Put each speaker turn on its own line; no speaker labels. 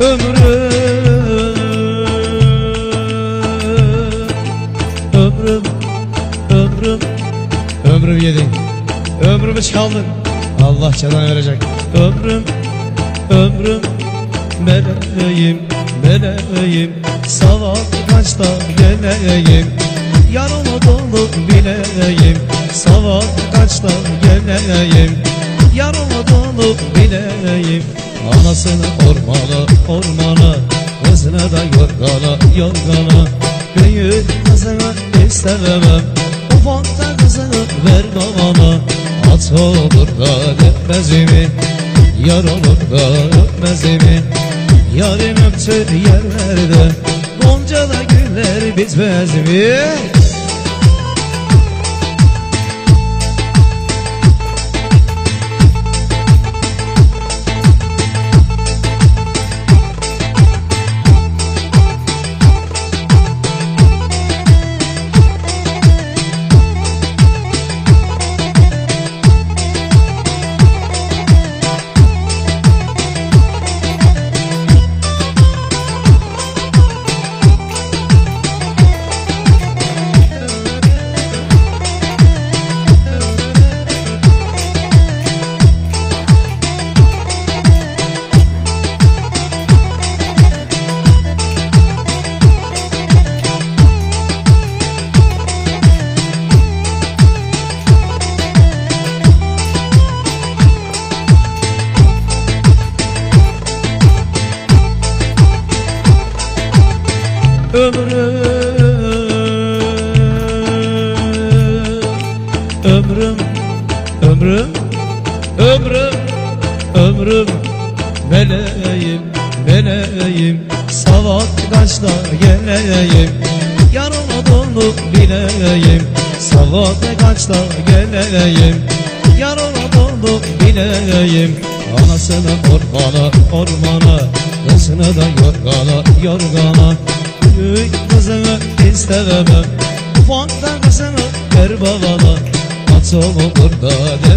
Ömrüm, ömrüm, ömrüm yedin Ömrümü çaldın Allah cezanı verecek. Ömrüm, ömrüm. Meleğim, meleğim Sabah kaçta geleyim. Yarımı dolu bileyim. Sabah kaçta geleyim. Yarımı dolu bileyim Anasını ormana, ormana Kızına da yorgana, yorgana. Büyük kızını istemem Ufakta kızını ver babama At olur da öpmez mi Yar olur da öpmez mi Yarim öptür yerlerde Gonca da güller bitmez mi Ömrüm, ömrüm, ömrüm, ömrüm, ömrüm. Meleğim, meleğim. Savat kaçta geleyim. Yarıma dolu bileyim. Savat kaçta geleyim. Yarıma dolu bileyim. Anasını ormana, ormana. Kızını da yorgana, yorgana Büyük kızını istemem Ufakta kızını ver babana At olur da